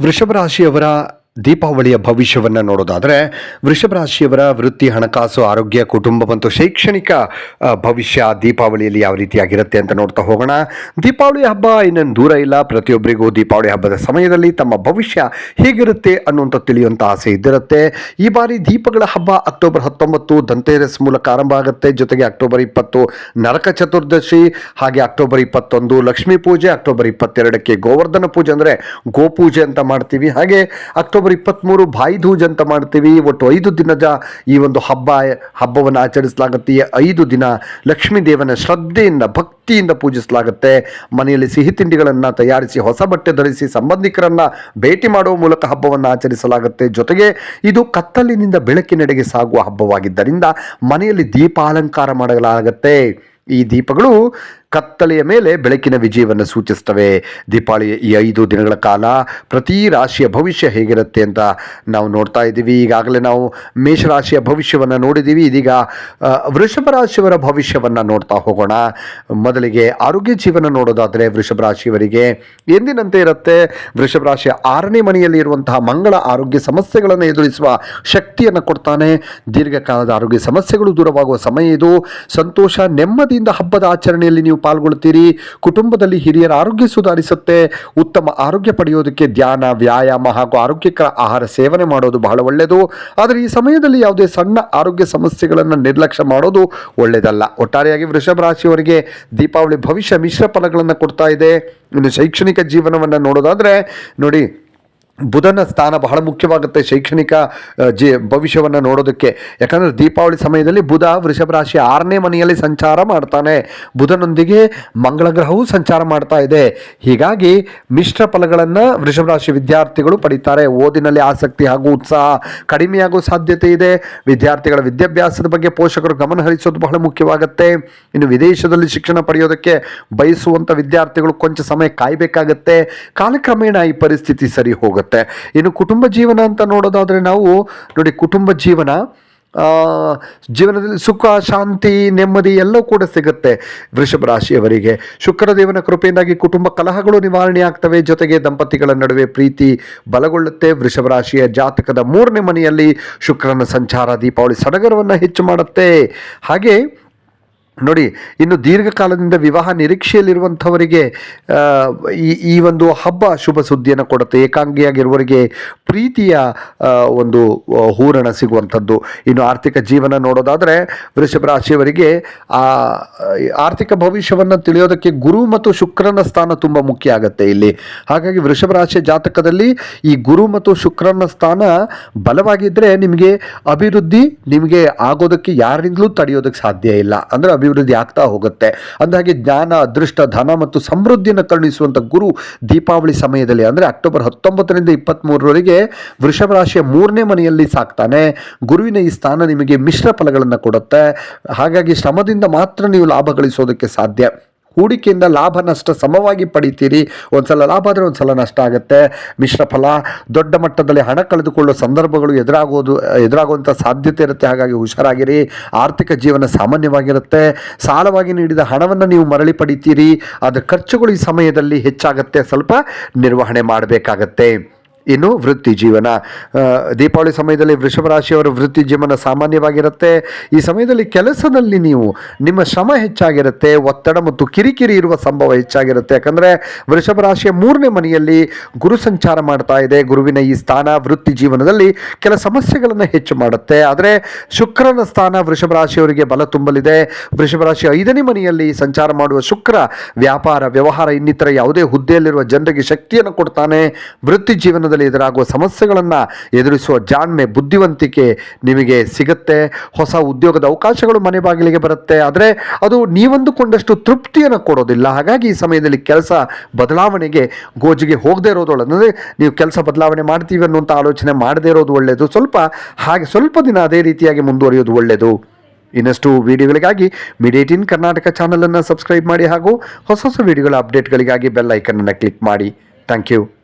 ವೃಷಭ ರಾಶಿಯವರ ದೀಪಾವಳಿಯ ಭವಿಷ್ಯವನ್ನು ನೋಡೋದಾದರೆ ವೃಷಭ ರಾಶಿಯವರ ವೃತ್ತಿ, ಹಣಕಾಸು, ಆರೋಗ್ಯ, ಕುಟುಂಬ ಮತ್ತು ಶೈಕ್ಷಣಿಕ ಭವಿಷ್ಯ ದೀಪಾವಳಿಯಲ್ಲಿ ಯಾವ ರೀತಿಯಾಗಿರುತ್ತೆ ಅಂತ ನೋಡ್ತಾ ಹೋಗೋಣ. ದೀಪಾವಳಿ ಹಬ್ಬ ಇನ್ನೊಂದು ದೂರ ಇಲ್ಲ. ಪ್ರತಿಯೊಬ್ಬರಿಗೂ ದೀಪಾವಳಿ ಹಬ್ಬದ ಸಮಯದಲ್ಲಿ ತಮ್ಮ ಭವಿಷ್ಯ ಹೇಗಿರುತ್ತೆ ಅನ್ನುವಂಥ ತಿಳಿಯುವಂಥ ಆಸೆ ಇದ್ದಿರುತ್ತೆ. ಈ ಬಾರಿ ದೀಪಗಳ ಹಬ್ಬ ಅಕ್ಟೋಬರ್ ಹತ್ತೊಂಬತ್ತು ದಂತೇರಸ್ ಮೂಲಕ ಆರಂಭ ಆಗುತ್ತೆ. ಜೊತೆಗೆ ಅಕ್ಟೋಬರ್ ಇಪ್ಪತ್ತು ನರಕ ಚತುರ್ದಶಿ, ಹಾಗೆ ಅಕ್ಟೋಬರ್ ಇಪ್ಪತ್ತೊಂದು ಲಕ್ಷ್ಮೀ ಪೂಜೆ, ಅಕ್ಟೋಬರ್ ಇಪ್ಪತ್ತೆರಡಕ್ಕೆ ಗೋವರ್ಧನ ಪೂಜೆ ಅಂದರೆ ಗೋಪೂಜೆ ಅಂತ ಮಾಡ್ತೀವಿ. ಹಾಗೆ ಅಕ್ಟೋಬರ್ ಇಪ್ಪತ್ತ್ಮೂರು ಭಾಯಿ ದೂಜ್ ಅಂತ ಮಾಡ್ತೀವಿ. ಒಟ್ಟು ಐದು ದಿನದ ಈ ಒಂದು ಹಬ್ಬ, ಹಬ್ಬವನ್ನು ಆಚರಿಸಲಾಗುತ್ತೆ. ಐದು ದಿನ ಲಕ್ಷ್ಮೀ ದೇವನ ಶ್ರದ್ಧೆಯಿಂದ, ಭಕ್ತಿಯಿಂದ ಪೂಜಿಸಲಾಗುತ್ತೆ. ಮನೆಯಲ್ಲಿ ಸಿಹಿ ತಿಂಡಿಗಳನ್ನು ತಯಾರಿಸಿ, ಹೊಸ ಬಟ್ಟೆ ಧರಿಸಿ, ಸಂಬಂಧಿಕರನ್ನು ಭೇಟಿ ಮಾಡುವ ಮೂಲಕ ಹಬ್ಬವನ್ನು ಆಚರಿಸಲಾಗುತ್ತೆ. ಜೊತೆಗೆ ಇದು ಕತ್ತಲಿನಿಂದ ಬೆಳಕಿನೆಡೆಗೆ ಸಾಗುವ ಹಬ್ಬವಾಗಿದ್ದರಿಂದ ಮನೆಯಲ್ಲಿ ದೀಪಾಲಂಕಾರ ಮಾಡಲಾಗುತ್ತೆ. ಈ ದೀಪಗಳು ಕತ್ತಲೆಯ ಮೇಲೆ ಬೆಳಕಿನ ವಿಜಯವನ್ನು ಸೂಚಿಸ್ತವೆ ದೀಪಾವಳಿಯ ಈ ಐದು ದಿನಗಳ ಕಾಲ ಪ್ರತಿ ರಾಶಿಯ ಭವಿಷ್ಯ ಹೇಗಿರುತ್ತೆ ಅಂತ ನಾವು ನೋಡ್ತಾ ಇದ್ದೀವಿ. ಈಗಾಗಲೇ ನಾವು ಮೇಷರಾಶಿಯ ಭವಿಷ್ಯವನ್ನು ನೋಡಿದ್ದೀವಿ. ಇದೀಗ ವೃಷಭ ರಾಶಿಯವರ ಭವಿಷ್ಯವನ್ನು ನೋಡ್ತಾ ಹೋಗೋಣ. ಮೊದಲಿಗೆ ಆರೋಗ್ಯ ಜೀವನ ನೋಡೋದಾದರೆ ವೃಷಭ ರಾಶಿಯವರಿಗೆ ಎಂದಿನಂತೆ ಇರುತ್ತೆ? ವೃಷಭ ರಾಶಿಯ ಆರನೇ ಮನೆಯಲ್ಲಿ ಇರುವಂತಹ ಮಂಗಳ ಆರೋಗ್ಯ ಸಮಸ್ಯೆಗಳನ್ನು ಎದುರಿಸುವ ಶಕ್ತಿಯನ್ನು ಕೊಡ್ತಾನೆ. ದೀರ್ಘಕಾಲದ ಆರೋಗ್ಯ ಸಮಸ್ಯೆಗಳು ದೂರವಾಗುವ ಸಮಯ ಇದು. ಸಂತೋಷ, ನೆಮ್ಮದಿಯಿಂದ ಹಬ್ಬದ ಆಚರಣೆಯಲ್ಲಿ ನೀವು ಪಾಲ್ಗೊಳ್ತೀರಿ. ಕುಟುಂಬದಲ್ಲಿ ಹಿರಿಯರ ಆರೋಗ್ಯ ಸುಧಾರಿಸುತ್ತೆ. ಉತ್ತಮ ಆರೋಗ್ಯ ಪಡೆಯೋದಕ್ಕೆ ಧ್ಯಾನ, ವ್ಯಾಯಾಮ ಹಾಗೂ ಆರೋಗ್ಯಕರ ಆಹಾರ ಸೇವನೆ ಮಾಡೋದು ಬಹಳ ಒಳ್ಳೆಯದು. ಆದರೆ ಈ ಸಮಯದಲ್ಲಿ ಯಾವುದೇ ಸಣ್ಣ ಆರೋಗ್ಯ ಸಮಸ್ಯೆಗಳನ್ನು ನಿರ್ಲಕ್ಷ್ಯ ಮಾಡೋದು ಒಳ್ಳೆಯದಲ್ಲ. ಒಟ್ಟಾರೆಯಾಗಿ ವೃಷಭ ರಾಶಿಯವರಿಗೆ ದೀಪಾವಳಿ ಭವಿಷ್ಯ ಮಿಶ್ರ ಫಲಗಳನ್ನು ಕೊಡ್ತಾ ಇದೆ. ಇನ್ನು ಶೈಕ್ಷಣಿಕ ಜೀವನವನ್ನು ನೋಡೋದಾದರೆ ನೋಡಿ ಬುಧನ ಸ್ಥಾನ ಬಹಳ ಮುಖ್ಯವಾಗುತ್ತೆ ಶೈಕ್ಷಣಿಕ ಜಿ, ಭವಿಷ್ಯವನ್ನು ನೋಡೋದಕ್ಕೆ. ಯಾಕಂದರೆ ದೀಪಾವಳಿ ಸಮಯದಲ್ಲಿ ಬುಧ ವೃಷಭ ರಾಶಿ ಆರನೇ ಮನೆಯಲ್ಲಿ ಸಂಚಾರ ಮಾಡ್ತಾನೆ. ಬುಧನೊಂದಿಗೆ ಮಂಗಳ ಗ್ರಹವೂ ಸಂಚಾರ ಮಾಡ್ತಾ ಇದೆ. ಹೀಗಾಗಿ ಮಿಶ್ರ ಫಲಗಳನ್ನು ವೃಷಭ ರಾಶಿ ವಿದ್ಯಾರ್ಥಿಗಳು ಪಡಿತಾರೆ. ಓದಿನಲ್ಲಿ ಆಸಕ್ತಿ ಹಾಗೂ ಉತ್ಸಾಹ ಕಡಿಮೆಯಾಗುವ ಸಾಧ್ಯತೆ ಇದೆ. ವಿದ್ಯಾರ್ಥಿಗಳ ವಿದ್ಯಾಭ್ಯಾಸದ ಬಗ್ಗೆ ಪೋಷಕರು ಗಮನ ಹರಿಸೋದು ಬಹಳ ಮುಖ್ಯವಾಗುತ್ತೆ. ಇನ್ನು ವಿದೇಶದಲ್ಲಿ ಶಿಕ್ಷಣ ಪಡೆಯೋದಕ್ಕೆ ಬಯಸುವಂಥ ವಿದ್ಯಾರ್ಥಿಗಳು ಕೊಂಚ ಸಮಯ ಕಾಯಬೇಕಾಗತ್ತೆ. ಕಾಲಕ್ರಮೇಣ ಈ ಪರಿಸ್ಥಿತಿ ಸರಿ ಹೋಗುತ್ತೆ. ಇನ್ನು ಕುಟುಂಬ ಜೀವನ ಅಂತ ನೋಡೋದಾದರೆ ನಾವು ನೋಡಿ ಕುಟುಂಬ ಜೀವನ ಜೀವನದಲ್ಲಿ ಸುಖ, ಶಾಂತಿ, ನೆಮ್ಮದಿ ಎಲ್ಲವೂ ಕೂಡ ಸಿಗುತ್ತೆ ವೃಷಭ ರಾಶಿಯವರಿಗೆ. ಶುಕ್ರದೇವನ ಕೃಪೆಯಿಂದಾಗಿ ಕುಟುಂಬ ಕಲಹಗಳು ನಿವಾರಣೆ ಆಗ್ತವೆ. ಜೊತೆಗೆ ದಂಪತಿಗಳ ನಡುವೆ ಪ್ರೀತಿ ಬಲಗೊಳ್ಳುತ್ತೆ. ವೃಷಭ ರಾಶಿಯ ಜಾತಕದ ಮೂರನೇ ಮನೆಯಲ್ಲಿ ಶುಕ್ರನ ಸಂಚಾರ ದೀಪಾವಳಿ ಸಡಗರವನ್ನು ಹೆಚ್ಚು ಮಾಡುತ್ತೆ. ಹಾಗೆ ನೋಡಿ, ಇನ್ನು ದೀರ್ಘಕಾಲದಿಂದ ವಿವಾಹ ನಿರೀಕ್ಷೆಯಲ್ಲಿರುವಂಥವರಿಗೆ ಈ ಒಂದು ಹಬ್ಬ ಶುಭ ಸುದ್ದಿಯನ್ನು ಕೊಡುತ್ತೆ. ಏಕಾಂಗಿಯಾಗಿರುವವರಿಗೆ ಪ್ರೀತಿಯ ಒಂದು ಹೂರಣ ಸಿಗುವಂಥದ್ದು. ಇನ್ನು ಆರ್ಥಿಕ ಜೀವನ ನೋಡೋದಾದರೆ ವೃಷಭ ರಾಶಿಯವರಿಗೆ, ಆ, ಆರ್ಥಿಕ ಭವಿಷ್ಯವನ್ನು ತಿಳಿಯೋದಕ್ಕೆ ಗುರು ಮತ್ತು ಶುಕ್ರನ ಸ್ಥಾನ ತುಂಬ ಮುಖ್ಯ ಆಗುತ್ತೆ ಇಲ್ಲಿ. ಹಾಗಾಗಿ ವೃಷಭ ರಾಶಿಯ ಜಾತಕದಲ್ಲಿ ಈ ಗುರು ಮತ್ತು ಶುಕ್ರನ ಸ್ಥಾನ ಬಲವಾಗಿದ್ದರೆ ನಿಮಗೆ ಅಭಿವೃದ್ಧಿ, ನಿಮಗೆ ಆಗೋದಕ್ಕೆ ಯಾರಿಂದಲೂ ತಡೆಯೋದಕ್ಕೆ ಸಾಧ್ಯ ಇಲ್ಲ. ಅಂದರೆ ಅಭಿವೃದ್ಧಿ ಆಗ್ತಾ ಹೋಗುತ್ತೆ. ಅಂದಾಗೆ ಜ್ಞಾನ, ಅದೃಷ್ಟ, ಧನ ಮತ್ತು ಸಮೃದ್ಧಿಯನ್ನು ಕರುಣಿಸುವಂಥ ಗುರು ದೀಪಾವಳಿ ಸಮಯದಲ್ಲಿ ಅಂದರೆ ಅಕ್ಟೋಬರ್ ಹತ್ತೊಂಬತ್ತರಿಂದ ಇಪ್ಪತ್ತ್ಮೂರರವರೆಗೆ ವೃಷಭ ರಾಶಿಯ ಮೂರನೇ ಮನೆಯಲ್ಲಿ ಸಾಕ್ತಾನೆ. ಗುರುವಿನ ಈ ಸ್ಥಾನ ನಿಮಗೆ ಮಿಶ್ರ ಫಲಗಳನ್ನು ಕೊಡುತ್ತೆ. ಹಾಗಾಗಿ ಶ್ರಮದಿಂದ ಮಾತ್ರ ನೀವು ಲಾಭ ಗಳಿಸೋದಕ್ಕೆ ಸಾಧ್ಯ. ಹೂಡಿಕೆಯಿಂದ ಲಾಭ, ನಷ್ಟ ಸಮವಾಗಿ ಪಡಿತೀರಿ. ಒಂದ್ಸಲ ಲಾಭ ಆದರೆ ಒಂದ್ಸಲ ನಷ್ಟ ಆಗುತ್ತೆ. ಮಿಶ್ರ ಫಲ, ದೊಡ್ಡ ಮಟ್ಟದಲ್ಲಿ ಹಣ ಕಳೆದುಕೊಳ್ಳುವ ಸಂದರ್ಭಗಳು ಎದುರಾಗೋದು ಎದುರಾಗುವಂಥ ಸಾಧ್ಯತೆ ಇರುತ್ತೆ. ಹಾಗಾಗಿ ಹುಷಾರಾಗಿರಿ. ಆರ್ಥಿಕ ಜೀವನ ಸಾಮಾನ್ಯವಾಗಿರುತ್ತೆ. ಸಾಲವಾಗಿ ನೀಡಿದ ಹಣವನ್ನು ನೀವು ಮರಳಿ ಪಡಿತೀರಿ. ಅದರ ಖರ್ಚುಗಳು ಈ ಸಮಯದಲ್ಲಿ ಹೆಚ್ಚಾಗುತ್ತೆ. ಸ್ವಲ್ಪ ನಿರ್ವಹಣೆ ಮಾಡಬೇಕಾಗತ್ತೆ. ಇನ್ನು ವೃತ್ತಿ ಜೀವನ. ದೀಪಾವಳಿ ಸಮಯದಲ್ಲಿ ವೃಷಭ ರಾಶಿಯವರ ವೃತ್ತಿ ಜೀವನ ಸಾಮಾನ್ಯವಾಗಿರುತ್ತೆ. ಈ ಸಮಯದಲ್ಲಿ ಕೆಲಸದಲ್ಲಿ ನೀವು ನಿಮ್ಮ ಶ್ರಮ ಹೆಚ್ಚಾಗಿರುತ್ತೆ, ಒತ್ತಡ ಮತ್ತು ಕಿರಿಕಿರಿ ಇರುವ ಸಂಭವ ಹೆಚ್ಚಾಗಿರುತ್ತೆ. ಯಾಕಂದರೆ ವೃಷಭ ರಾಶಿಯ ಮೂರನೇ ಮನೆಯಲ್ಲಿ ಗುರು ಸಂಚಾರ ಮಾಡ್ತಾ ಇದೆ. ಗುರುವಿನ ಈ ಸ್ಥಾನ ವೃತ್ತಿ ಜೀವನದಲ್ಲಿ ಕೆಲ ಸಮಸ್ಯೆಗಳನ್ನು ಹೆಚ್ಚು ಮಾಡುತ್ತೆ. ಆದರೆ ಶುಕ್ರನ ಸ್ಥಾನ ವೃಷಭ ರಾಶಿಯವರಿಗೆ ಬಲ ತುಂಬಲಿದೆ. ವೃಷಭ ರಾಶಿ ಐದನೇ ಮನೆಯಲ್ಲಿ ಸಂಚಾರ ಮಾಡುವ ಶುಕ್ರ ವ್ಯಾಪಾರ, ವ್ಯವಹಾರ ಇನ್ನಿತರ ಯಾವುದೇ ಹುದ್ದೆಯಲ್ಲಿರುವ ಜನರಿಗೆ ಶಕ್ತಿಯನ್ನು ಕೊಡ್ತಾನೆ. ವೃತ್ತಿ ಜೀವನದಲ್ಲಿ ಎದುರಾಗುವ ಸಮಸ್ಯೆಗಳನ್ನು ಎದುರಿಸುವ ಜಾಣ್ಮೆ, ಬುದ್ಧಿವಂತಿಕೆ ನಿಮಗೆ ಸಿಗುತ್ತೆ. ಹೊಸ ಉದ್ಯೋಗದ ಅವಕಾಶಗಳು ಮನೆ ಬಾಗಿಲಿಗೆ ಬರುತ್ತೆ. ಆದರೆ ಅದು ನೀವಂದುಕೊಂಡಷ್ಟು ತೃಪ್ತಿಯನ್ನು ಕೊಡೋದಿಲ್ಲ. ಹಾಗಾಗಿ ಈ ಸಮಯದಲ್ಲಿ ಕೆಲಸ ಬದಲಾವಣೆಗೆ ಗೋಜಿಗೆ ಹೋಗದೇ ಇರೋದು ಅಂದರೆ ನೀವು ಕೆಲಸ ಬದಲಾವಣೆ ಮಾಡ್ತೀವಿ ಅನ್ನುವಂಥ ಆಲೋಚನೆ ಮಾಡದೇ ಇರೋದು ಒಳ್ಳೆಯದು ಸ್ವಲ್ಪ ಹಾಗೆ ಸ್ವಲ್ಪ ದಿನ ಅದೇ ರೀತಿಯಾಗಿ ಮುಂದುವರಿಯೋದು ಒಳ್ಳೆಯದು ಇನ್ನಷ್ಟು ವಿಡಿಯೋಗಳಿಗಾಗಿ ಇನ್ ಕರ್ನಾಟಕ ಚಾನಲನ್ನು ಸಬ್ಸ್ಕ್ರೈಬ್ ಮಾಡಿ ಹಾಗೂ ಹೊಸ ಹೊಸ ವಿಡಿಯೋಗಳ ಅಪ್ಡೇಟ್ಗಳಿಗಾಗಿ ಬೆಲ್ ಐಕನನ್ನು ಕ್ಲಿಕ್ ಮಾಡಿ. Thank you.